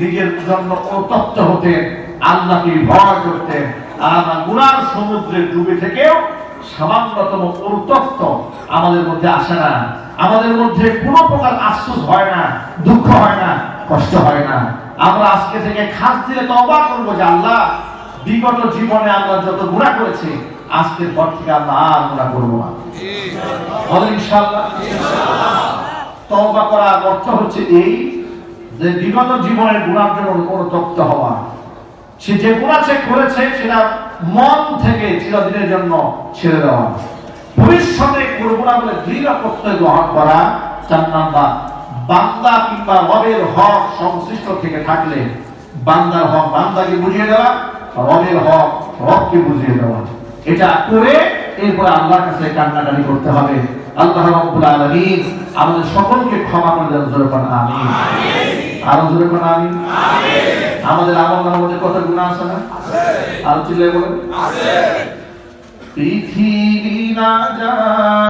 নিজের জন্য অনুতপ্ত হতেন আল্লাহকে ভয় করতেন আর গুনার সমুদ্রে ডুবে থেকেও সামান্যতম অনুতপ্ত আমাদের মধ্যে আসে না। আমাদের মধ্যে কোনো প্রকার আফসোস হয় না, দুঃখ হয় না, কষ্ট হয় না। আমরা আজকে থেকে খাস দিলে তবা করব যে আল্লাহ, বিগত জীবনে আমরা যত গুণা করেছি, আজকের পর থেকে আমরা আর গুণা করব না। বলেন ইনশাআল্লাহ। তওবা করার অর্থ হচ্ছে এই যে বিগত জীবনের গুণার জন্য অনুতপ্ত হওয়া। সে যে গুণা সে করেছে, সেটা মন থেকে চিরদিনের জন্য ছেড়ে দেওয়া। ভবিষ্যতে করব না বলে দৃঢ় প্রত্যয় গ্রহণ করা, চার নাম্বার, বান্দা কিংবা রবের হক সংশ্লিষ্ট থেকে থাকলে বান্দার হক বান্দাকে বুঝিয়ে দেওয়া, রবের হক রবকে বুঝিয়ে দেওয়া। এটা করে এরপরে আল্লাহর কাছে কান্নাকাটি করতে হবে। আল্লাহ রাব্বুল আলামিন আমাদের সকলকে ক্ষমা করে জোরে কোন আমিন। আরও জোরে কোন আমিন আমাদের আমল মধ্যে কত গুণা আছে না? আরও চিল্লায় বলেন। পৃথিবী না যা